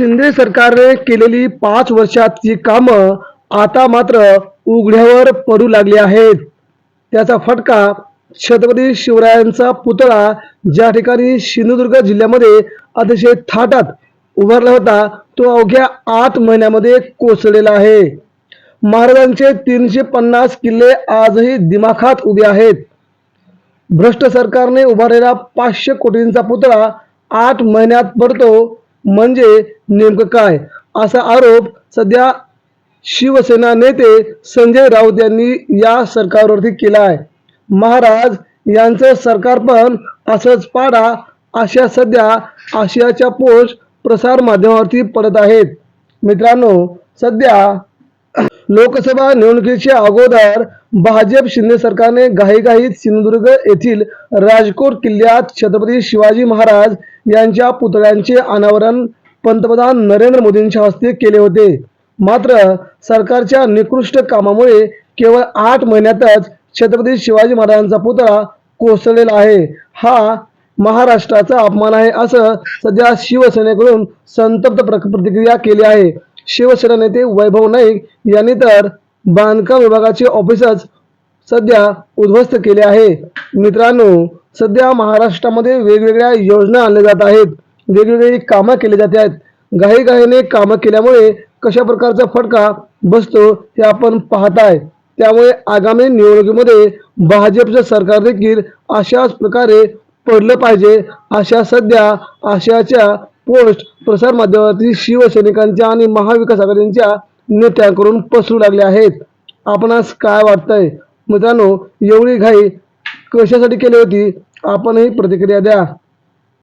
शिंदे सरकारने केलेली पाच वर्षाची कामं आता मात्र उघड्यावर पडू लागली आहेत. त्याचा फटका छत्रपती शिवरायांचा पुतळा ज्या ठिकाणी सिंधुदुर्ग जिल्ह्यामध्ये अतिशय थाटात उभारला होता तो अवघ्या आठ महिन्यामध्ये कोसळलेला आहे. महाराजांचे तीनशे पन्नास किल्ले आजही दिमाखात उभे आहेत. भ्रष्ट सरकारने उभारलेला पाचशे कोटींचा पुतळा आठ महिन्यात पडतो म्हणजे नेमकं काय? असा आरोप सध्या शिवसेना नेते संजय राऊत यांनी या सरकारवरती केला आहे. महाराज यांचं सरकार पण असंच पाडा अशा सध्या आशियाच्या पोस्ट प्रसार माध्यमावरती पडत आहेत. मित्रांनो सध्या लोकसभा निवडणुकीच्या अगोदर भाजप शिंदे सरकारने घाईघाईत सिंधुदुर्ग येथील राजकोट किल्ल्यात छत्रपती शिवाजी महाराज यांच्या पुतळ्यांचे अनावरण पंतप्रधान नरेंद्र मोदींच्या हस्ते केले होते. मात्र सरकारच्या निकृष्ट कामामुळे केवळ आठ महिन्यातच छत्रपती शिवाजी महाराजांचा पुतळा कोसळलेला आहे. हा महाराष्ट्राचा अपमान आहे असं सध्या शिवसेनेकडून संतप्त प्रतिक्रिया केली आहे. शिवसेना नेते वैभव नाईक यांनी तर बांधकाम विभागाचे ऑफिसच सध्या उद्ध्वस्त केले आहे. मित्रांनो सध्या महाराष्ट्रामध्ये वेगवेगळ्या योजना आणल्या जात आहेत. वेगवेगळी कामं केली जात आहेत. घाईघाईने कामं केल्यामुळे कशा प्रकारचा फटका बसतो हे आपण पाहताय. त्यामुळे आगामी निवडणुकीमध्ये भाजपचं सरकार देखील अशाच प्रकारे पडलं पाहिजे अशा सध्या आशाच्या पोस्ट प्रसारमाध्यमातील शिवसैनिकांच्या आणि महाविकास आघाडींच्या नेत्यांकडून पसरू लागले आहेत. आपणास काय वाटतंय? मित्रांनो एवढी घाई कशासाठी केली होती? आपणही प्रतिक्रिया द्या.